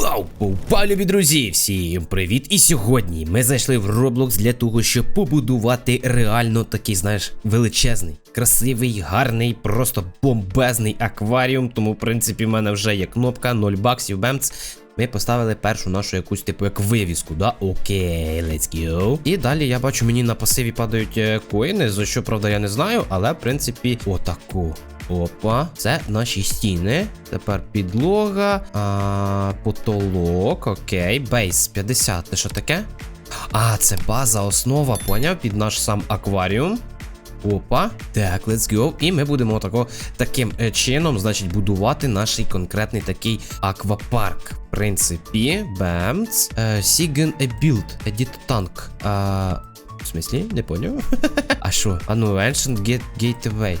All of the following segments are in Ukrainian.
Вау! Пау, любі друзі! Всім привіт! І сьогодні ми зайшли в Roblox для того, щоб побудувати реально такий, знаєш, величезний, красивий, гарний, просто бомбезний акваріум. Тому, в принципі, в мене вже є кнопка 0 баксів бемц. Ми поставили першу нашу якусь типу як вивіску, да? Окей, let's go. І далі я бачу, мені на пасиві падають е, коїни, за що, правда, я не знаю, але в принципі, отаку. Опа, це наші стіни. Тепер підлога, а, потолок, окей, бейс 50. Це що таке? А, це база, основа, поняв, під наш сам акваріум. Опа, так, let's go. І ми будемо отако, таким е, чином, значить, будувати наш конкретний такий аквапарк. В принципі, бемц. Сіген a build, edit. А, в смислі? Не поняв? а що? А ну, ancient gateway.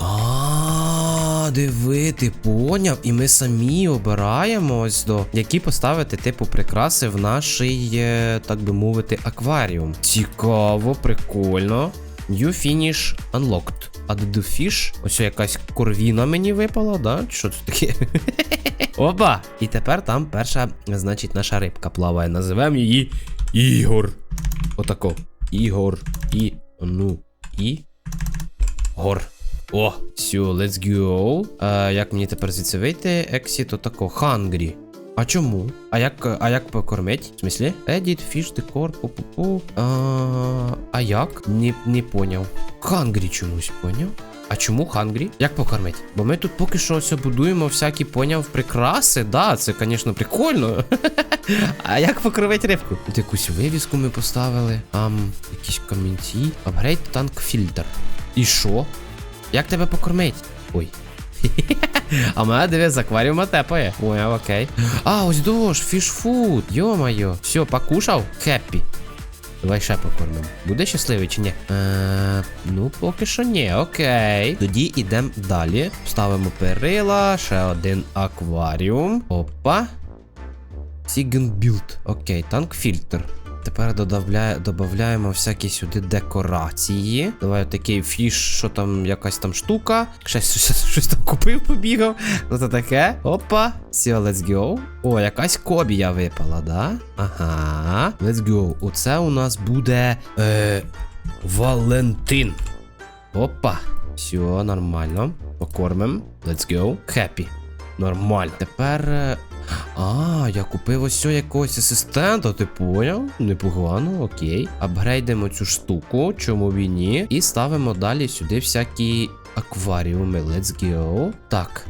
Диви, ти поняв, і ми самі обираємо ось до які поставити типу прикраси в нашій, е, так би мовити, акваріум. Цікаво, прикольно. New finish unlocked. Add the fish. Ось якась корвіна мені випала, да? Що це таке? Опа! І тепер там перша, значить, наша рибка плаває. Називаємо її Ігор. Отако. Ігор. І. Ну. І. Гор. О, все, let's go. А, як мені тепер звідси вийти? Exit отако. Hungry. А чому? А як, а як покормить? В смислі? Edit, fish, decor, пу-пу-пу. А, а як? Не, не поняв. Hungry чомусь, поняв? А чому hungry? Як покормить? Бо ми тут поки що все будуємо всякі, поняв, прикраси. Да, це, звісно, прикольно. а як покормить рибку? Тут якусь вивіску ми поставили. Там якісь камінці. Upgrade танк фільтр. І що? Як тебе покормить? Ой. А мене диви, з акваріума тепає. Ой, окей. А, ось дощ, фішфуд. Йо-моє. Все, покушав? Хеппі. Давай ще покормимо. Буде щасливий чи ні? Е, ну, поки що ні, окей. Тоді йдемо далі. Ставимо перила, ще один акваріум. Опа. Сігенбілд. Окей, танк фільтр. Тепер додаємо всякі сюди декорації. Давай такий фіш, що там якась там штука. Щось, щось, щось там купив, побігав. Ну то таке. Опа. Все, let's go. О, якась кобія випала, да? Ага. Let's go. Оце у нас буде. Е... Валентин. Опа. Все, нормально. Покормим. Let's go. Happy. Нормально. Тепер. А, я купив ось цього якогось асистента, ти поняв? Непогано, окей. Апгрейдимо цю штуку, чому б і ні. І ставимо далі сюди всякі акваріуми. Let's go. Так.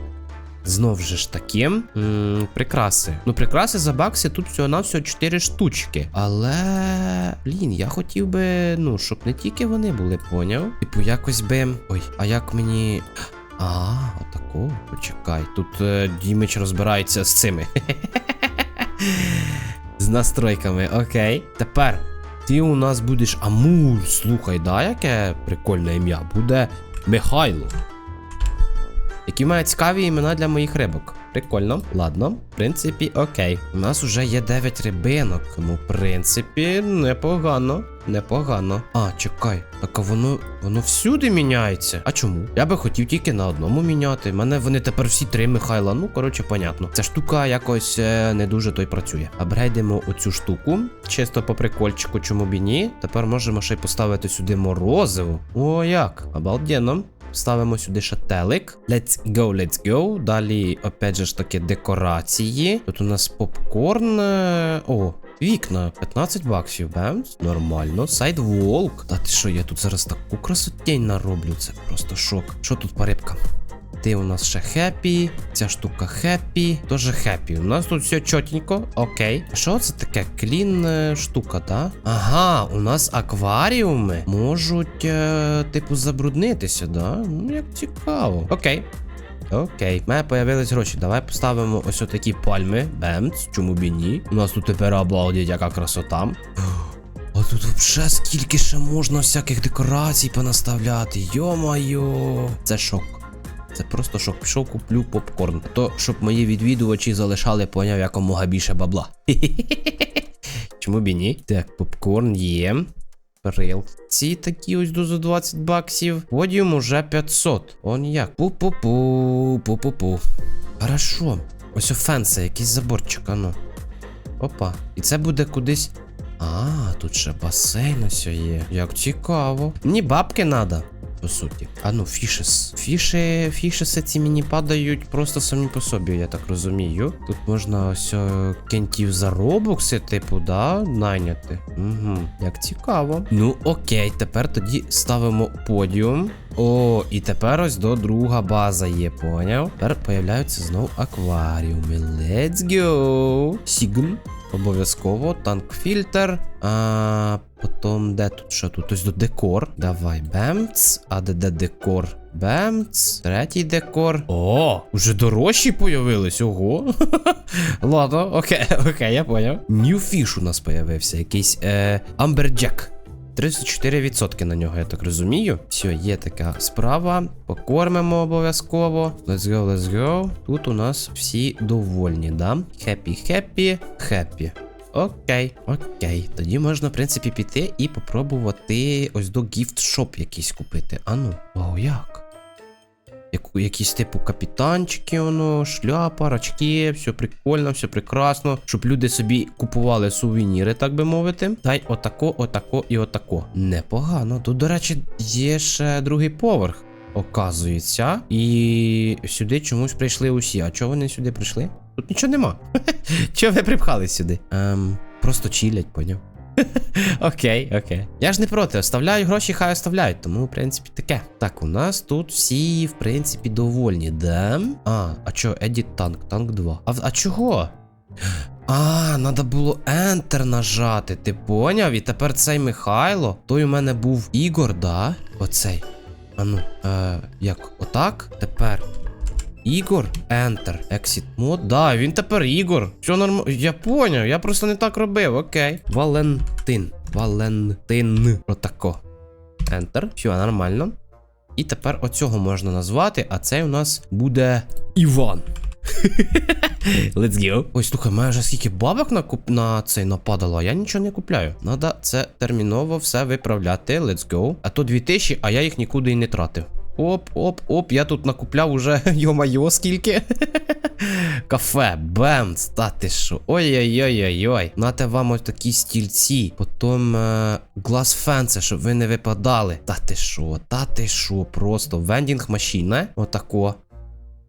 Знов же ж таки. Прикраси. Ну, прикраси за бакси тут всього на всього 4 штучки. Але. Блін, я хотів би, ну, щоб не тільки вони були, поняв? Типу, якось би. Ой, а як мені. А, отако. Почекай. Тут е, Дімич розбирається з цими. з настройками, окей. Тепер ти у нас будеш Амур. Слухай, да, яке прикольне ім'я. Буде Михайло. Які мають цікаві імена для моїх рибок. Прикольно, ладно, в принципі, окей. У нас уже є 9 рибинок. Ну, в принципі, непогано. Непогано. А, чекай, так а воно воно всюди міняється. А чому? Я би хотів тільки на одному міняти. Мене вони тепер всі три Михайла. Ну, коротше, понятно. Ця штука якось е, не дуже той працює. Апгрейдимо оцю штуку. Чисто по прикольчику, чому б і ні. Тепер можемо ще й поставити сюди морозиво. О, як? Обалденно. Ставимо сюди шателик. Let's go, let's go. Далі, опять же ж таки, декорації. Тут у нас попкорн. е, О, вікна. 15 баксів, бемс. Нормально. Сайдволк. Та ти що, я тут зараз таку красотень нароблю. Це просто шок. Що тут по рибкам? Ти у нас ще хеппі, ця штука хеппі, теж хеппі. У нас тут все чотенько, окей. Що це таке? Клін е, штука, да? Ага, у нас акваріуми можуть, е, типу, забруднитися, да? Ну, як цікаво. Окей. Окей, в мене появились гроші. Давай поставимо ось отакі пальми. Бемц, чому б і ні? У нас тут тепер обалдіть, яка красота. А тут взагалі скільки ще можна всяких декорацій понаставляти. Йо-майо. Це шок. Це просто шок. Пішов, куплю попкорн. То, щоб мої відвідувачі залишали, поняв якомога більше бабла. Чому б і ні? Так, попкорн є. Рилці такі ось до за 20 баксів. Подіум уже 500. Он як. Пу-пу-пу, пу-пу-пу. Хорошо. Ось фенси, якийсь заборчик, ану. Опа. І це буде кудись. А, тут ще басейн ось є. Як цікаво. Мені бабки надо. По суті. А ну, фішес. Фіші, фішеси ці мені падають просто самі по собі, я так розумію. Тут можна ось о, кентів за робокси, типу, да, найняти. Угу, як цікаво. Ну, окей, тепер тоді ставимо подіум. О, і тепер ось до друга база є, поняв? Тепер появляються знову акваріуми. Let's go! Сігн. Обов'язково танк-фільтр. А потім де тут? Що тут? Ось до декор. Давай, бемц. А де де декор? Бемц. Третій декор. О, уже дорожчі появились. Ого. Ладно, окей, окей, я поняв. Fish у нас появився. Якийсь е, Amberjack. 34% на нього, я так розумію. Все, є така справа. Покормимо обов'язково. Let's go, let's go. Тут у нас всі довольні, да? Happy, happy, happy. Окей, окей. Тоді можна, в принципі, піти і попробувати ось до гіфт шоп якийсь купити. Ану, вау, як? Яку, якісь типу капітанчики, воно, шляпа, рачки, все прикольно, все прекрасно. Щоб люди собі купували сувеніри, так би мовити. Та й отако, отако і отако. Непогано. Тут, до речі, є ще другий поверх, оказується. І сюди чомусь прийшли усі. А чого вони сюди прийшли? Тут нічого нема. Чого ви припхались сюди? Ем, просто чилять, поняв. Окей, окей. Я ж не проти, оставляю гроші, хай оставляють, тому, в принципі, таке. Так, у нас тут всі, в принципі, довольні, да? А, а чо, Едіт танк, танк 2. А, а чого? А, треба було Enter нажати, ти поняв? І тепер цей Михайло. Той у мене був Ігор, да? Оцей. А ну, е, як? Отак? Тепер. Ігор, Enter, Exit Mode. Да, він тепер Ігор. Що нормально. Я поняв, я просто не так робив, окей. Валентин. Валентин. Отако. Enter. Все, нормально. І тепер оцього можна назвати, а цей у нас буде Іван. Let's go. Ой, слухай, мене вже скільки бабок на, куп... на цей нападало, а я нічого не купляю. Надо це терміново все виправляти. Let's go. А то 2000, а я їх нікуди і не тратив. Оп, оп, оп, я тут накупляв уже, йо-майо, скільки. Кафе, бемц, та що? Ой-ой-ой-ой-ой. Нате вам ось такі стільці. Потім е, глаз фенси, щоб ви не випадали. Та ти що, та ти що, просто вендінг машина. Отако.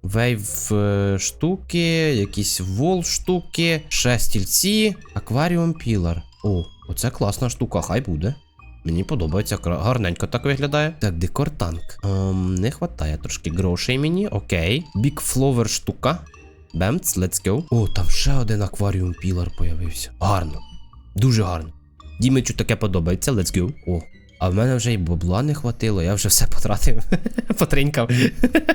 Вейв е, штуки, якісь вол штуки, ще стільці, акваріум пілар. О, оце класна штука, хай буде. Мені подобається, гарненько так виглядає. Так, декор танк. Ем, не хватає трошки грошей мені. Окей. Big Flower штука. Бемц, let's go. О, там ще один акваріум пілар появився. Гарно. Дуже гарно. Дімичу таке подобається, let's go. О. А в мене вже й бабла не хватило, я вже все потратив. Потринькав.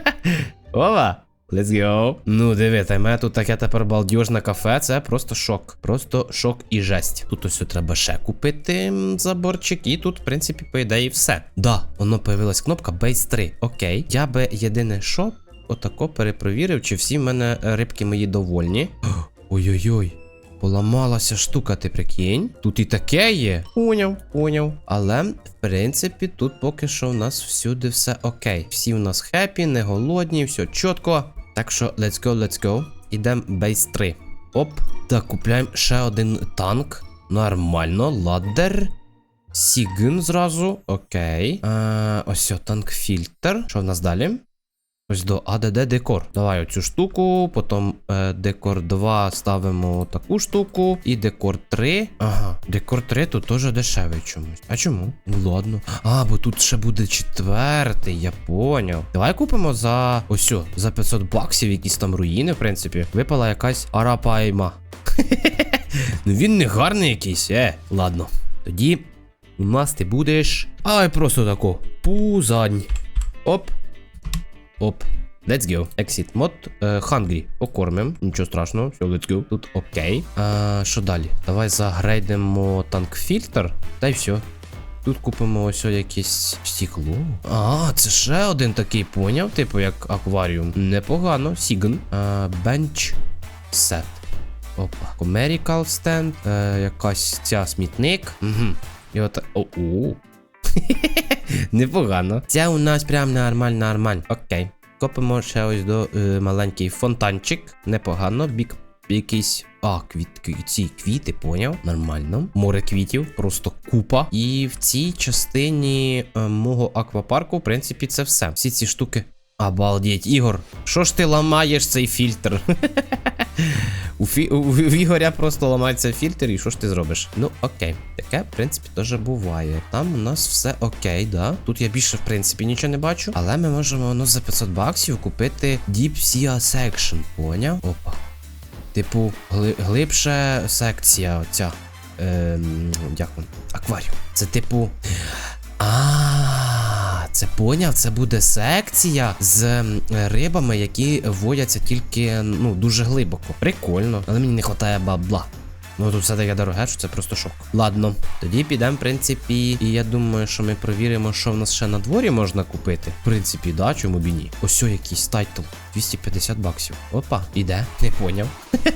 Ова! Let's go. Ну, диви, та мене тут таке тепер балдіжне кафе, це просто шок. Просто шок і жесть. Тут ось треба ще купити заборчик, і тут, в принципі, по ідеї, все. Да, воно появилась кнопка Base 3. Окей. Я би єдине що, отако перепровірив, чи всі в мене рибки мої довольні. Ой-ой-ой. Поламалася штука, ти прикинь. Тут і таке є. Поняв, поняв. Але, в принципі, тут поки що в нас всюди все окей. Всі в нас хеппі, не голодні, все чітко. Так що, let's go, let's go. Ідемо бейс 3. Оп. Так, купляємо ще один танк. Нормально, ладдер. Сігн зразу. Окей. Е, ось танк фільтр. Що в нас далі? Ось до ADD декор. Давай оцю штуку, потім е, декор 2 ставимо таку штуку. І декор 3. Ага, декор 3 тут теж дешевий чомусь. А чому? Ну ладно. А, бо тут ще буде четвертий, я поняв. Давай купимо за ось за 500 баксів якісь там руїни, в принципі. Випала якась арапайма. ну він не гарний якийсь, е. Ладно. Тоді у нас ти будеш. Ай, просто тако. Пузань. Оп. Оп. Let's go. Exit мод. Е, hungry. Покормим. Нічого страшного. Все, let's go. Тут окей. А, що далі? Давай загрейдимо танк фільтр. Та й все. Тут купимо ось якесь стекло. А, це ще один такий поняв, типу як акваріум. Непогано. Сігн. Бенч сет. Опа. Comerical. Е, якась ця смітник. Угу. І от. О-о. Непогано. Це у нас прям нормально, нормально. Окей. Копимо ще ось до е, маленький фонтанчик. Непогано. Бік якийсь. А, квітки, ці квіти, поняв? Нормально. Море квітів, просто купа. І в цій частині е, мого аквапарку, в принципі, це все. Всі ці штуки. Обалдеть, Ігор, що ж ти ламаєш цей фільтр? У, фі... у, Ігоря просто ламається фільтр, і що ж ти зробиш? Ну, окей. Таке, в принципі, теж буває. Там у нас все окей, да. Тут я більше, в принципі, нічого не бачу. Але ми можемо ну, за 500 баксів купити Deep Sea Section. Поняв? Опа. Типу, гли... глибша секція оця. Ем, як він? Акваріум. Це типу. А, це поняв, це буде секція з рибами, які водяться тільки ну дуже глибоко. Прикольно, але мені не вистачає бабла. Ну тут все таке дороге, що це просто шок. Ладно, тоді підемо, в принципі, і я думаю, що ми провіримо, що в нас ще на дворі можна купити. В принципі, да, чому б і ні. Ось о, якийсь тайтл. 250 баксів. Опа, іде, не поняв.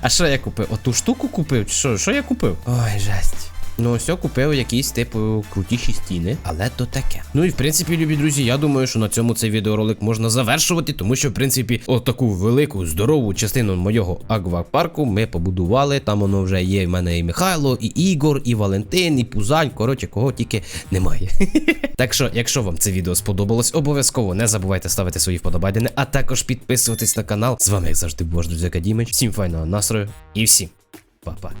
А що я купив? Оту штуку купив? Що? Що я купив? Ой, жесть. Ну, ось я купив якісь, типу, крутіші стіни, але то таке. Ну і в принципі, любі друзі, я думаю, що на цьому цей відеоролик можна завершувати, тому що, в принципі, отаку велику, здорову частину моєго аквапарку ми побудували. Там воно вже є в мене і Михайло, і Ігор, і Валентин, і Пузань. Коротше, кого тільки немає. Так що, якщо вам це відео сподобалось, обов'язково не забувайте ставити свої вподобайдени, а також підписуватись на канал. З вами, як завжди, був ваш друзі Дімич. Всім файного настрою і всім па-па.